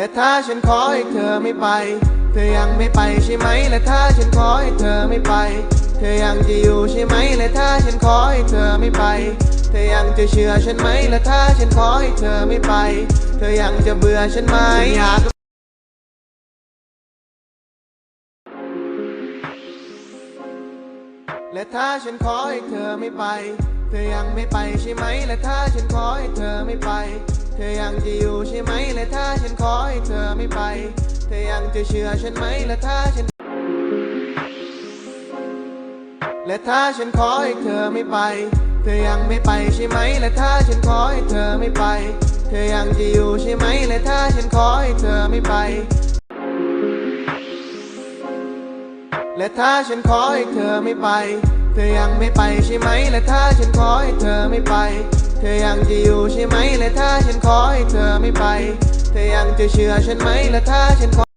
และถ้าฉันขอให้เธอไม่ไป เธอยังไม่ไปใช่ไหม และถ้าฉันขอให้เธอไม่ไป เธอยังจะอยู่ใช่ไหม และถ้าฉันขอให้เธอไม่ไป เธอยังจะเชื่อฉันไหม และถ้าฉันขอให้เธอไม่ไป เธอยังจะเบื่อฉันไหมอยากและถ้าฉันขอให้เธอไม่ไป เธอยังไม่ไปใช่ไหม และถ้าฉันขอให้เธอไม่ไป ธอยังจะอยู่ใช่ไหมและถ้าฉันขอให้เธอไม่ไป เธอยังจะเชื่อฉันไหมและถ้าฉัน และถ้าฉันขอให้เธอไม่ไป เธอยังไม่ไปใช่ไหมและถ้าฉันขอให้เธอไม่ไป เธอยังจะอยู่ใช่ไหมและถ้าฉันขอให้เธอไม่ไป และถ้าฉันขอให้เธอไม่ไป เธอยังไม่ไปใช่ไหมและถ้าฉันขอให้เธอไม่ไป เธอยังจะอยู่ใช่ไหมและถ้าฉันขอให้เธอไม่ไป เธอยังจะเชื่อฉันไหมและถ้าฉันขอ